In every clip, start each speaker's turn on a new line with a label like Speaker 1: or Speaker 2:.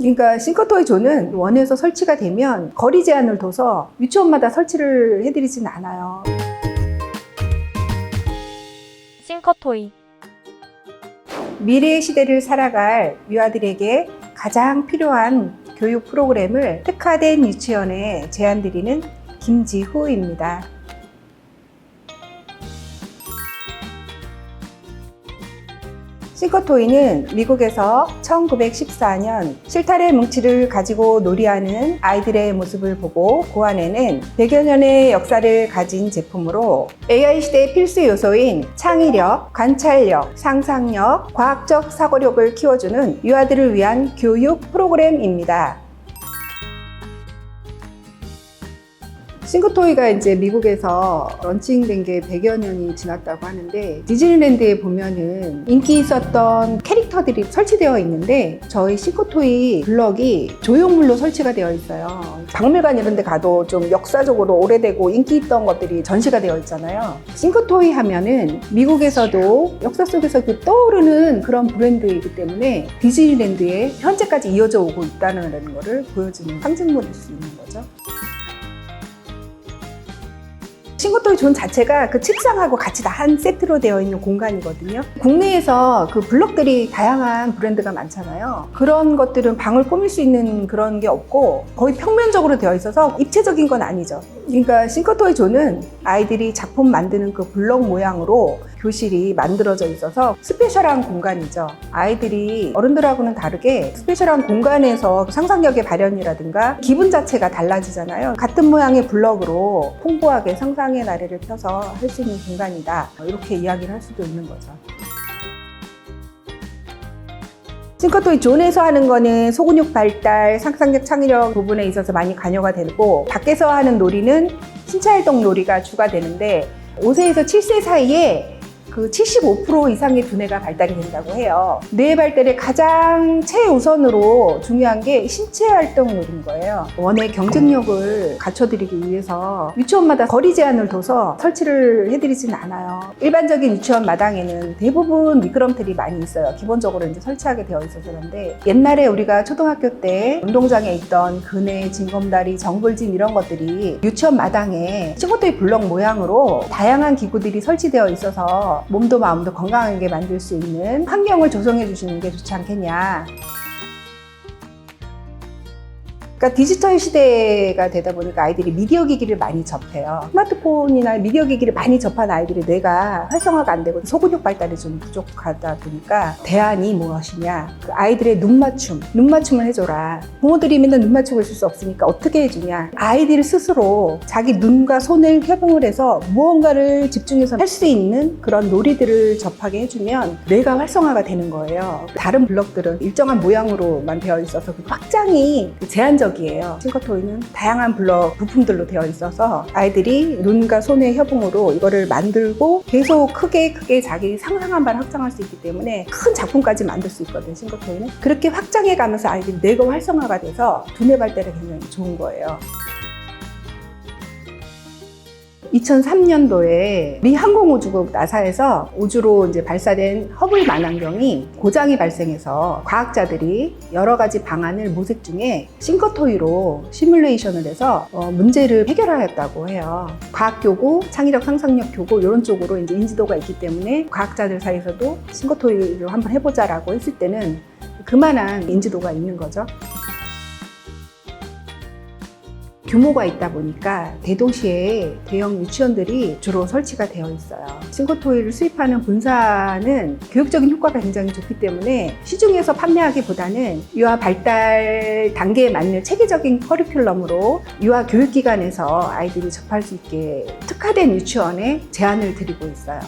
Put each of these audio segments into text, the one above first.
Speaker 1: 그러니까 싱커토이 존은 원에서 설치가 되면 거리 제한을 둬서 유치원마다 설치를 해드리진 않아요.
Speaker 2: 싱커토이
Speaker 1: 미래의 시대를 살아갈 유아들에게 가장 필요한 교육 프로그램을 특화된 유치원에 제안드리는 김지후입니다. 싱커토이는 미국에서 1914년 실타래 뭉치를 가지고 놀이하는 아이들의 모습을 보고 고안해낸 100여 년의 역사를 가진 제품으로 AI 시대의 필수 요소인 창의력, 관찰력, 상상력, 과학적 사고력을 키워주는 유아들을 위한 교육 프로그램입니다. 싱크토이가 이제 미국에서 런칭된 게 100여 년이 지났다고 하는데 디즈니랜드에 보면은 인기 있었던 캐릭터들이 설치되어 있는데 저희 싱크토이 블럭이 조형물로 설치가 되어 있어요. 박물관 이런 데 가도 좀 역사적으로 오래되고 인기 있던 것들이 전시가 되어 있잖아요. 싱크토이 하면은 미국에서도 역사 속에서 그 떠오르는 그런 브랜드이기 때문에 디즈니랜드에 현재까지 이어져 오고 있다는 것을 보여주는 상징물일 수 있는 거죠. 싱거토이 존 자체가 그 책상하고 같이 다 한 세트로 되어 있는 공간이거든요. 국내에서 그 블럭들이 다양한 브랜드가 많잖아요. 그런 것들은 방을 꾸밀 수 있는 그런 게 없고 거의 평면적으로 되어 있어서 입체적인 건 아니죠. 그러니까 싱커토이 존은 아이들이 작품 만드는 그 블럭 모양으로 교실이 만들어져 있어서 스페셜한 공간이죠. 아이들이 어른들하고는 다르게 스페셜한 공간에서 상상력의 발현이라든가 기분 자체가 달라지잖아요. 같은 모양의 블럭으로 풍부하게 상상 의 나래를 펴서 할 수 있는 공간이다. 이렇게 이야기를 할 수도 있는 거죠. 싱커토이 존에서 하는 거는 소근육 발달, 상상력 창의력 부분에 있어서 많이 관여가 되고 밖에서 하는 놀이는 신체 활동 놀이가 주가 되는데 5세에서 7세 사이에 그 75% 이상의 두뇌가 발달이 된다고 해요. 뇌 발달의 가장 최우선으로 중요한 게 신체 활동 놀인 거예요. 원의 경쟁력을 갖춰드리기 위해서 유치원마다 거리 제한을 둬서 설치를 해드리진 않아요. 일반적인 유치원 마당에는 대부분 미끄럼틀이 많이 있어요. 기본적으로 이제 설치하게 되어 있어서 그런데 옛날에 우리가 초등학교 때 운동장에 있던 그네, 징검다리, 정글진 이런 것들이 유치원 마당에 친구들이 블럭 모양으로 다양한 기구들이 설치되어 있어서 몸도 마음도 건강하게 만들 수 있는 환경을 조성해 주시는 게 좋지 않겠냐. 그러니까 디지털 시대가 되다 보니까 아이들이 미디어 기기를 많이 접해요. 스마트폰이나 미디어 기기를 많이 접한 아이들의 뇌가 활성화가 안 되고 소근육 발달이 좀 부족하다 보니까 대안이 무엇이냐? 그 아이들의 눈 맞춤, 눈 맞춤을 해줘라. 부모들이 맨날 눈 맞춤을 줄수 없으니까 어떻게 해주냐? 아이들 스스로 자기 눈과 손을 협응을 해서 무언가를 집중해서 할 수 있는 그런 놀이들을 접하게 해주면 뇌가 활성화가 되는 거예요. 다른 블럭들은 일정한 모양으로만 되어 있어서 그 확장이 제한적 이에요. 싱커토이는 다양한 블럭 부품들로 되어 있어서 아이들이 눈과 손의 협응으로 이거를 만들고 계속 크게 크게 자기 상상한 바를 확장할 수 있기 때문에 큰 작품까지 만들 수 있거든요 싱커토이는. 그렇게 확장해 가면서 아이들이 뇌가 활성화가 돼서 두뇌 발달에 굉장히 좋은 거예요 2003년도에 미 항공우주국 나사에서 우주로 이제 발사된 허블 만환경이 고장이 발생해서 과학자들이 여러 가지 방안을 모색 중에 싱커토이로 시뮬레이션을 해서 어, 문제를 해결하였다고 해요. 과학교구, 창의력 상상력 교구 이런 쪽으로 이제 인지도가 있기 때문에 과학자들 사이에서도 싱커토이로 한번 해보자라고 했을 때는 그만한 인지도가 있는 거죠. 규모가 있다 보니까 대도시에 대형 유치원들이 주로 설치가 되어 있어요. 싱고토이를 수입하는 본사는 교육적인 효과가 굉장히 좋기 때문에 시중에서 판매하기보다는 유아 발달 단계에 맞는 체계적인 커리큘럼으로 유아 교육기관에서 아이들이 접할 수 있게 특화된 유치원에 제안을 드리고 있어요.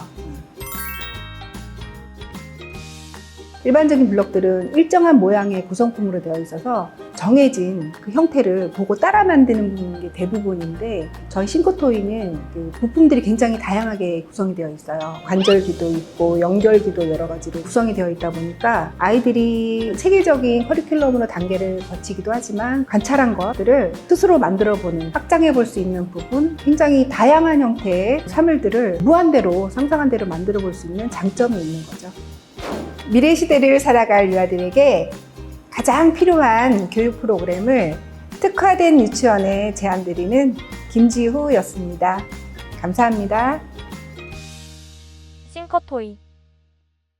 Speaker 1: 일반적인 블럭들은 일정한 모양의 구성품으로 되어 있어서 정해진 그 형태를 보고 따라 만드는 게 대부분인데 저희 싱코토이는 그 부품들이 굉장히 다양하게 구성이 되어 있어요. 관절기도 있고 연결기도 여러 가지로 구성이 되어 있다 보니까 아이들이 체계적인 커리큘럼으로 단계를 거치기도 하지만 관찰한 것들을 스스로 만들어 보는 확장해 볼 수 있는 부분 굉장히 다양한 형태의 사물들을 무한대로 상상한 대로 만들어 볼 수 있는 장점이 있는 거죠. 미래 시대를 살아갈 유아들에게 가장 필요한 교육 프로그램을 특화된 유치원에 제안드리는 김지후였습니다. 감사합니다.
Speaker 2: 싱커토이